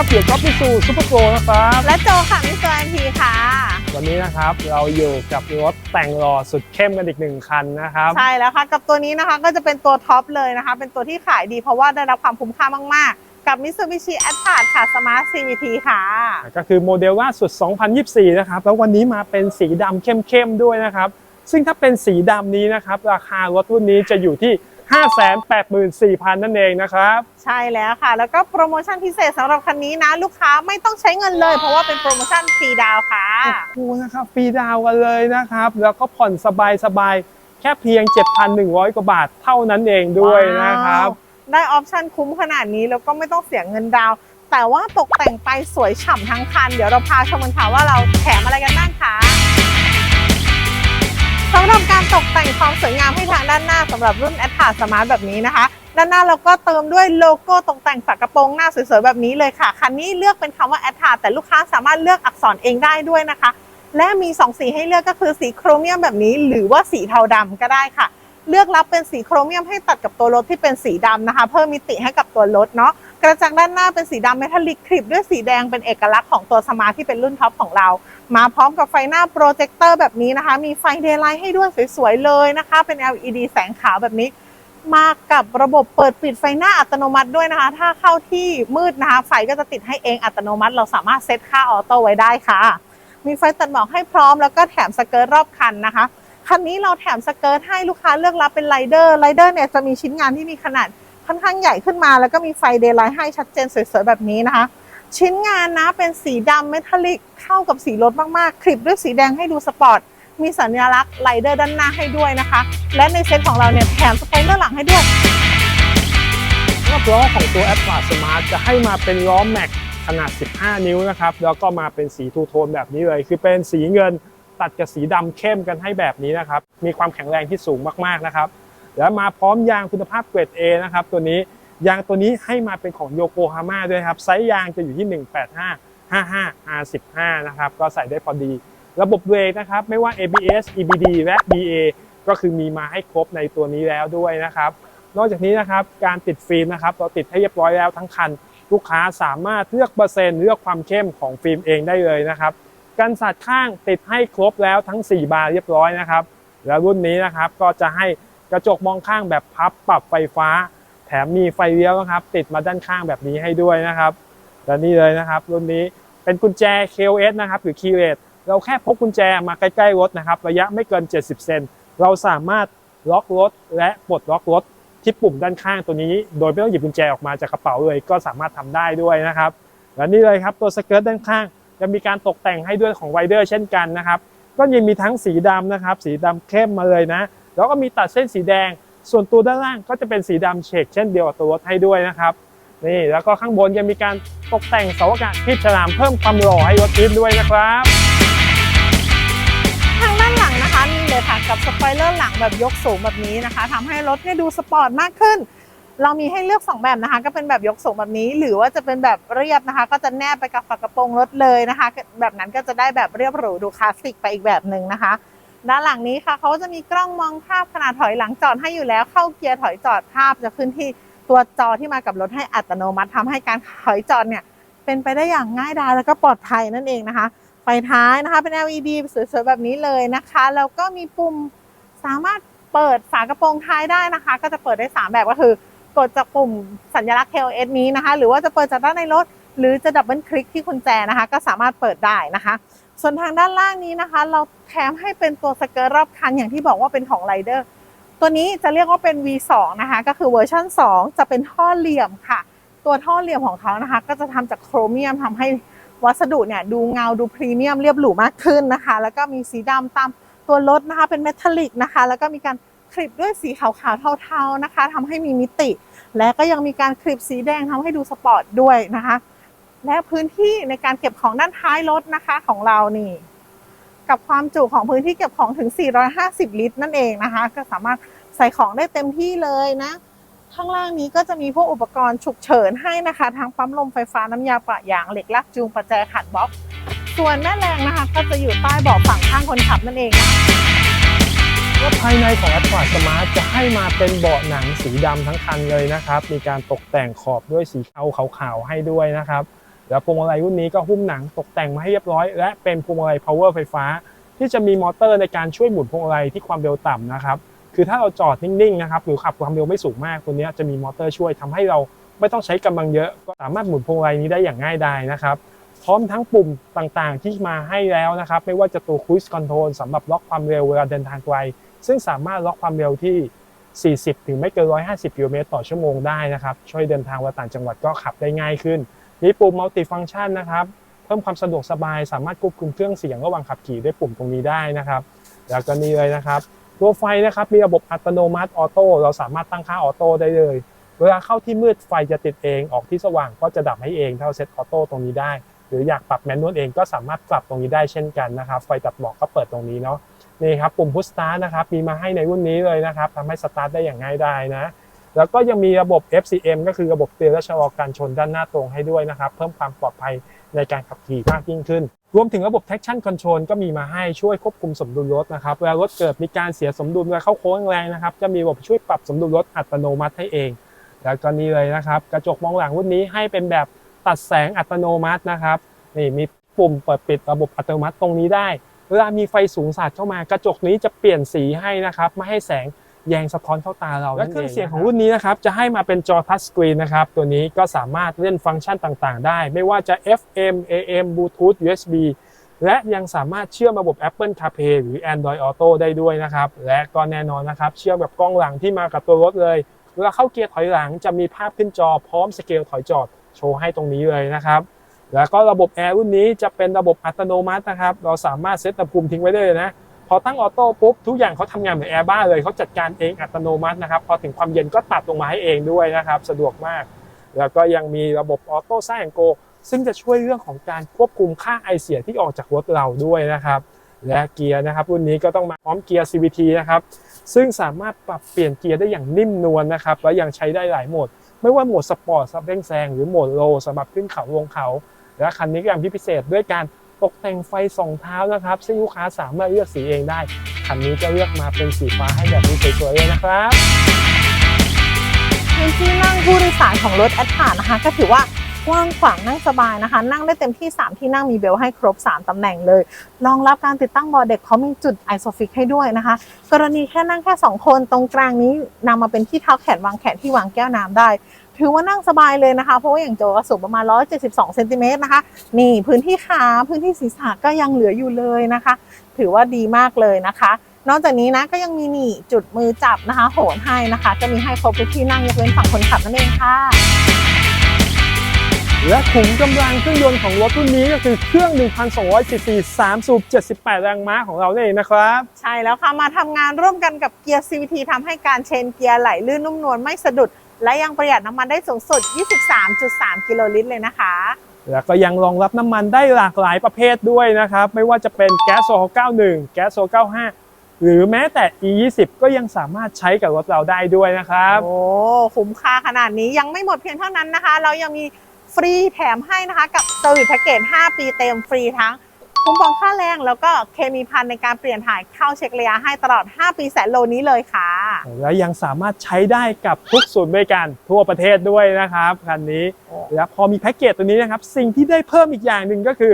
สวัสดีครับเดี๋ยวก็ไปสู่ซุปเปอร์โปรนะครับ และโจค่ะมิสเตอร์แอนทีค่ะ วันนี้นะครับเราอยู่กับรถแต่งหล่อสุดเข้มกันอีกหนึ่งคันนะครับ ใช่แล้วค่ะ กับตัวนี้นะคะก็จะเป็นตัวท็อปเลยนะคะ เป็นตัวที่ขายดีเพราะว่าได้รับความคุ้มค่ามาก ๆ กับ Mitsubishi a t t a c ค่ะ Smart CVT ค่ะ ก็คือโมเดลล่าสุด 2024 นะครับ แล้ววันนี้มาเป็นสีดำเข้มๆด้วยนะครับ ซึ่งถ้าเป็นสีดำนี้นะครับ ราคารถรุ่นนี้จะอยู่ที่ 584,000 นั่นเองนะครับ ใช่แล้วค่ะ แล้วก็โปรโมชั่นพิเศษสำหรับคันนี้นะ ลูกค้าไม่ต้องใช้เงินเลย เพราะว่าเป็นโปรโมชั่นฟรีดาวน์ค่ะคูนะครับฟรีดาวน์กันเลยนะครับ แล้วก็ผ่อนสบายๆแค่เพียง 7,100 กว่าบาทเท่านั้นเองด้วยนะครับว้าวได้ออปชั่นคุ้มขนาดนี้แล้วก็ไม่ต้องเสียเงินดาวน์แต่ว่าตกแต่งไปสวยฉ่ำทั้งคัน เดี๋ยวเราพาชมกันค่ะว่าเราแถมอะไรกันบ้างคะ สำหรับการตกแต่งความสวยงามให้ทางด้านหน้าสำหรับรุ่น a t t a Smart แบบนี้นะคะ ด้านหน้าเราก็เติมด้วยโลโก้ตกแต่งฝากระโปรงหน้าสวยๆแบบนี้เลยค่ะ คันนี้เลือกเป็นคำว่า a t t a แต่ลูกค้าสามารถเลือกอักษรเองได้ด้วยนะคะ และมี 2 สีให้เลือกก็คือสีโครเมียมแบบนี้ หรือว่าสีเทาดำก็ได้ค่ะ เลือกรับเป็นสีโครเมียมให้ตัดกับตัวรถที่เป็นสีดำนะคะ เพิ่มมิติให้กับตัวรถเนาะกระจังด้านหน้าเป็นสีดำเมทัลลิกคลิปด้วยสีแดงเป็นเอกลักษณ์ของตัวสมาร์ทที่เป็นรุ่นท็อปของเรา มาพร้อมกับไฟหน้าโปรเจคเตอร์แบบนี้นะคะ มีไฟเดย์ไลท์ให้ด้วยสวยๆเลยนะคะ เป็น LED แสงขาวแบบนี้ มากับระบบเปิดปิดไฟหน้าอัตโนมัติด้วยนะคะ ถ้าเข้าที่มืดนะคะ ไฟก็จะติดให้เองอัตโนมัติ เราสามารถเซตค่าออโต้ไว้ได้ค่ะ มีไฟตัดหมอกให้พร้อมแล้วก็แถมสเกิร์ตรอบคันนะคะ คันนี้เราแถมสเกิร์ตให้ลูกค้าเลือกรับเป็นไรเดอร์ไรเดอร์เนี่ยจะมีชิ้นงานที่มีขนาดค่อนข้างใหญ่ขึ้นมา แล้วก็มีไฟเดย์ไลท์ให้ชัดเจนสวยๆแบบนี้นะคะ ชิ้นงานนะเป็นสีดำเมทัลลิกเข้ากับสีรถมากๆ คลิปด้วยสีแดงให้ดูสปอร์ต มีสัญลักษณ์ไรเดอร์ด้านหน้าให้ด้วยนะคะ และในเซ็ตของเราเนี่ยแถมสไปเลอร์หลังให้ด้วยรอบล้อของตัว a t l a s Smart จะให้มาเป็นล้อแม็กขนาด 15 นิ้วนะครับ แล้วก็มาเป็นสีทูโทนแบบนี้เลย คือเป็นสีเงินตัดกับสีดำเข้มกันให้แบบนี้นะครับ มีความแข็งแรงที่สูงมากๆนะครับ แล้วมาพร้อมยางคุณภาพเกรด A นะครับตัวนี้ ยางตัวนี้ให้มาเป็นของโยโกฮาม่าด้วยครับ ไซส์ยางจะอยู่ที่ 185 55 R15 นะครับ ก็ใส่ได้พอดี ระบบเบรกนะครับ ไม่ว่า ABS EBD และ BA ก็คือมีมาให้ครบในตัวนี้แล้วด้วยนะครับ นอกจากนี้นะครับ การติดฟิล์มนะครับ เราติดให้เรียบร้อยแล้วทั้งคัน ลูกค้าสามารถเลือกเปอร์เซ็นต์เลือกความเข้มของฟิล์มเองได้เลยนะครับกันสาดข้างติดให้ครบแล้วทั้ง 4 บานเรียบร้อยนะครับ แล้วรุ่นนี้นะครับก็จะให้กระจกมองข้างแบบพับปรับไฟฟ้า แถมมีไฟเลี้ยวนะครับ ติดมาด้านข้างแบบนี้ให้ด้วยนะครับ และนี่เลยนะครับรุ่นนี้เป็นกุญแจ KOS นะครับหรือ Keyless เราแค่พกกุญแจมาใกล้ๆรถนะครับ ระยะไม่เกิน 70 เซนเราสามารถล็อกรถและปลดล็อกรถที่ปุ่มด้านข้างตัวนี้ โดยไม่ต้องหยิบกุญแจออกมาจากกระเป๋าเลย ก็สามารถทำได้ด้วยนะครับและนี่เลยครับตัวสเกิร์ตด้านข้าง จะมีการตกแต่งให้ด้วยของไรเดอร์เช่นกันนะครับก็ยังมีทั้งสีดำนะครับ สีดำเข้มมาเลยนะ แล้วก็มีตัดเส้นสีแดง ส่วนตัวด้านล่างก็จะเป็นสีดำเฉกเช่นเดียวกับตัวรถให้ด้วยนะครับนี่แล้วก็ข้างบนยังมีการตกแต่งเสาอากาศที่ฉลามเพิ่มความหล่อให้รถอีฟด้วยนะครับ ทางด้านหลังนะคะนี่เลยค่ะกับสปอยเลอร์หลังแบบยกสูงแบบนี้นะคะทำให้รถเนี่ยดูสปอร์ตมากขึ้น เรามีให้เลือก 2 แบบนะคะ ก็เป็นแบบยกสูงแบบนี้ หรือว่าจะเป็นแบบเรียบนะคะ ก็จะแนบไปกับฝากระโปรงรถเลยนะคะ แบบนั้นก็จะได้แบบเรียบหรูดูคลาสสิกไปอีกแบบหนึ่งนะคะ ด้านหลังนี้ค่ะเขาจะมีกล้องมองภาพขนาดถอยหลังจอดให้อยู่แล้ว เข้าเกียร์ถอยจอดภาพจะขึ้นที่ตัวจอที่มากับรถให้อัตโนมัติทำให้การถอยจอดเนี่ยเป็นไปได้อย่างง่ายดายแล้วก็ปลอดภัยนั่นเองนะคะ ไฟท้ายนะคะเป็น LED สวยๆแบบนี้เลยนะคะแล้วก็มีปุ่มสามารถเปิดฝากระโปรงท้ายได้นะคะ ก็จะเปิดได้ 3 แบบก็คือ กดจากปุ่มสัญลักษณ์ KOS นี้นะคะ หรือว่าจะเปิดจากด้านในรถ หรือจะดับเบิลคลิกที่กุญแจนะคะ ก็สามารถเปิดได้นะคะ ส่วนทางด้านล่างนี้นะคะ เราแถมให้เป็นตัวสเกิร์ตรอบคันอย่างที่บอกว่าเป็นของไรเดอร์ตัวนี้จะเรียกว่าเป็น V2 นะคะ ก็คือเวอร์ชัน2 จะเป็นท่อเหลี่ยมค่ะ ตัวท่อเหลี่ยมของเขานะคะ ก็จะทำจากโครเมียมทำให้วัสดุเนี่ยดูเงาดูพรีเมียมเรียบหรูมากขึ้นนะคะ แล้วก็มีสีดำตามตัวรถนะคะ เป็นเมทัลลิกนะคะ แล้วก็มีการคลิปด้วยสีขาวๆเทาๆนะคะทำให้มีมิติ และก็ยังมีการคลิปสีแดงทำให้ดูสปอร์ตด้วยนะคะ และพื้นที่ในการเก็บของด้านท้ายรถนะคะของเรานี่ กับความจุของพื้นที่เก็บของถึง 450 ลิตร นั่นเองนะคะ ก็สามารถใส่ของได้เต็มที่เลยนะข้างล่างนี้ก็จะมีพวกอุปกรณ์ฉุกเฉินให้นะคะทั้งปั๊มลมไฟฟ้าน้ำยาปะยางเหล็กลากจูงประแจขัดบล็อก ส่วนแม่แรงนะคะ ก็จะอยู่ใต้เบาะฝั่งข้างคนขับนั่นเองนะคะรถภายในของ a t l a s Smart จะให้มาเป็นเบาะหนังสีดำทั้งคันเลยนะครับ มีการตกแต่งขอบด้วยสีเทาขาวๆให้ด้วยนะครับ แล้วพวงมาลัยรุ่นนี้ก็หุ้มหนังตกแต่งมาให้เรียบร้อย และเป็นพวงมาลัย power ไฟฟ้า ที่จะมีมอเตอร์ในการช่วยหมุนพวงมาลัยที่ความเร็วต่ำนะครับคือถ้าเราจอดนิ่งๆนะครับหรือขับความเร็วไม่สูงมากตัวนี้จะมีมอเตอร์ช่วยทำให้เราไม่ต้องใช้กำลังเยอะก็สามารถหมุนพวงมาลัยนี้ได้อย่างง่ายดายนะครับพร้อมทั้งปุ่มต่างๆ ที่มาให้แล้วนะครับไม่ว่าจะตัว Cruise Control สำหรับล็อกความเร็วเวลาเดินทางไกล ซึ่งสามารถล็อกความเร็วที่ 40 ถึงไม่เกิน 150 กิโลเมตรต่อชั่วโมงได้นะครับ ช่วยเดินทางเวลาต่างจังหวัดก็ขับได้ง่ายขึ้น มีปุ่ม Multi Function นะครับ เพิ่มความสะดวกสบาย สามารถควบคุมเครื่องเสียงระหว่างขับขี่ด้วยปุ่มตรงนี้ได้นะครับ แล้วก็นี่เลยนะครับ ตัวไฟนะครับมีระบบอัตโนมัติออโต้เราสามารถตั้งค่าออโต้ได้เลย เวลาเข้าที่มืดไฟจะติดเองออกที่สว่างก็จะดับให้เองถ้าเราเซตออโต้ตรงนี้ได้ หรืออยากปรับแมนนวลเองก็สามารถปรับตรงนี้ได้เช่นกันนะครับไฟตัดหมอกก็เปิดตรงนี้เนาะนี่ครับปุ่มพุชสตาร์ทนะครับมีมาให้ในรุ่นนี้เลยนะครับทำให้สตาร์ทได้อย่างง่ายดายนะ แล้วก็ยังมีระบบ FCM ก็คือระบบเตือนและชะลอการชนด้านหน้าตรงให้ด้วยนะครับ เพิ่มความปลอดภัยในการขับขี่มากยิ่งขึ้น รวมถึงระบบ traction control ก็มีมาให้ช่วยควบคุมสมดุลรถนะครับเวลารถเกิดมีการเสียสมดุลเวลาเข้าโค้งแรงนะครับ จะมีระบบช่วยปรับสมดุลรถอัตโนมัติให้เอง แล้วก็นี่เลยนะครับ กระจกมองหลังรุ่นนี้ให้เป็นแบบตัดแสงอัตโนมัตินะครับนี่มีปุ่มเปิดปิดระบบอัตโนมัติตรงนี้ได้ เวลามีไฟสูงสาดเข้ามากระจกนี้จะเปลี่ยนสีให้นะครับไม่ให้แสง แยงสะท้อนเข้าตาเราและเครื่องเสียงของรุ่นนี้นะครับจะให้มาเป็นจอทัชสกรีนนะครับตัวนี้ก็สามารถเล่นฟังก์ชันต่างๆ ได้ ไม่ว่าจะ FM AM Bluetooth USB และยังสามารถเชื่อมระบบ Apple CarPlay หรือ Android Auto ได้ด้วยนะครับ และก็แน่นอนนะครับเชื่อมแบบกล้องหลังที่มากับตัวรถเลยเวลาเข้าเกียร์ถอยหลังจะมีภาพขึ้นจอพร้อมสเกลถอยจอดโชว์ให้ตรงนี้เลยนะครับแล้วก็ระบบแอร์รุ่นนี้จะเป็นระบบอัตโนมัตินะครับ เราสามารถเซตอุณหภูมิทิ้งไว้ได้เลยนะ พอตั้งออโต้ปุ๊บทุกอย่างเขาทำงานเหมือนแอร์บ้าเลยเขาจัดการเองอัตโนมัตินะครับพอถึงความเย็นก็ตัดลงมาให้เองด้วยนะครับ สะดวกมาก แล้วก็ยังมีระบบออโต้ไซแอนโกซึ่งจะช่วยเรื่องของการควบคุมค่าไอเสียที่ออกจากรถเราด้วยนะครับ และเกียร์นะครับรุ่นนี้ก็ต้องมาพร้อมเกียร์ CVT นะครับซึ่งสามารถปรับเปลี่ยนเกียร์ได้อย่างนิ่มนวลนะครับและยังใช้ได้หลายโหมด ไม่ว่าโหมดสปอร์ตสับเร่งแซงหรือโหมดโลสำหรับขึ้นเขาลงเขา และคันนี้ก็ยังพิเศษด้วยการ ตกแต่งไฟสองเท้านะครับ ซึ่งลูกค้าสามารถเลือกสีเองได้คันนี้ก็เลือกมาเป็นสีฟ้าให้แบบนี้สวยๆเลยนะครับพื้นที่นั่งผู้โดยสารของรถแอดพานะคะ ก็ถือว่ากว้างขวางนั่งสบายนะคะ นั่งได้เต็มที่ 3 ที่นั่งมีเบลให้ครบ 3 ตำแหน่งเลย รองรับการติดตั้งบาะเด็กเขามีจุดไอโซฟิกให้ด้วยนะคะ กรณีแค่นั่งแค่ 2 คนตรงกลางนี้นำมาเป็นที่เท้าแขนวางแขนที่วางแก้วน้ำได้ ถือว่านั่งสบายเลยนะคะ เพราะว่าอย่างโจก็สูงประมาณ 172เซนติเมตรนะคะ นี่พื้นที่ขาพื้นที่ศีรษะก็ยังเหลืออยู่เลยนะคะ ถือว่าดีมากเลยนะคะ นอกจากนี้นะก็ยังมีนี่จุดมือจับนะคะ โหนให้นะคะ จะมีให้ครบทุกที่นั่งยกเว้นฝั่งคนขับนั่นเองค่ะ และขุมกำลังเครื่องยนต์ของรถรุ่นนี้ก็คือเครื่อง 1,200ซีซี3สูบ78 แรงม้าของเรานั่นเองนะครับ ใช่แล้วค่ะมาทำงานร่วมกันกับเกียร์ CVT ทำให้การเชนเกียร์ไหลลื่นนุ่มนวลไม่สะดุด และยังประหยัดน้ำมันได้สูงสุด 23.3 กิโลลิตรเลยนะคะ แล้วก็ยังรองรับน้ำมันได้หลากหลายประเภทด้วยนะครับ ไม่ว่าจะเป็นแก๊สโซฮอล์91 แก๊สโซฮอล์95 หรือแม้แต่ E20 ก็ยังสามารถใช้กับรถเราได้ด้วยนะครับ โอ้คุ้มค่าขนาดนี้ยังไม่หมดเพียงเท่านั้นนะคะ เรายังมีฟรีแถมให้นะคะ กับเซอร์วิสแพ็กเกจ 5 ปีเต็มฟรีทั้งคุ้มครองค่าแรงแล้วก็เคมีพันในการเปลี่ยนถ่ายเข้าเช็คระยะให้ตลอด 5 ปีแสนโลนี้เลยค่ะ และยังสามารถใช้ได้กับทุกศูนย์บริการทั่วประเทศด้วยนะครับคันนี้โอ้และพอมีแพ็กเกจตัวนี้นะครับ สิ่งที่ได้เพิ่มอีกอย่างหนึ่งก็คือ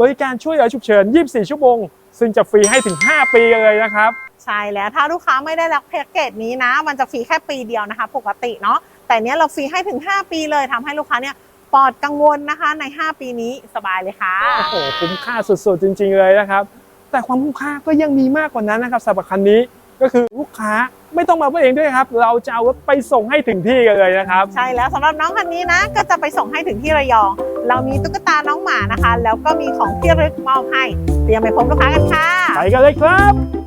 บริการช่วยเหลือฉุกเฉิน 24 ชั่วโมง ซึ่งจะฟรีให้ถึง 5 ปีเลยนะครับใช่แล้วถ้าลูกค้าไม่ได้รับแพ็กเกจนี้นะ มันจะฟรีแค่ปีเดียวนะคะ ปกติเนาะแต่เนี้ยเราฟรีให้ถึง 5 ปีเลยทำให้ลูกค้าเนี่ยปลอดกังวลนะคะใน 5 ปีนี้สบายเลยค่ะโอ้โหคุ้มค่าสุดๆจริง ๆเลยนะครับแต่ความคุ้มค่าก็ยังมีมากกว่านั้นนะครับสำหรับคันนี้ ก็คือลูกค้าไม่ต้องมาเองด้วยครับ เราจะเอารถไปส่งให้ถึงที่กันเลยนะครับ ใช่แล้วสำหรับน้องคันนี้นะ ก็จะไปส่งให้ถึงที่ระยอง เรามีตุ๊กตาน้องหมานะคะ แล้วก็มีของที่ระลึกมอบให้ เตรียมไปพบลูกค้ากันค่ะ ไปกันเลยครับ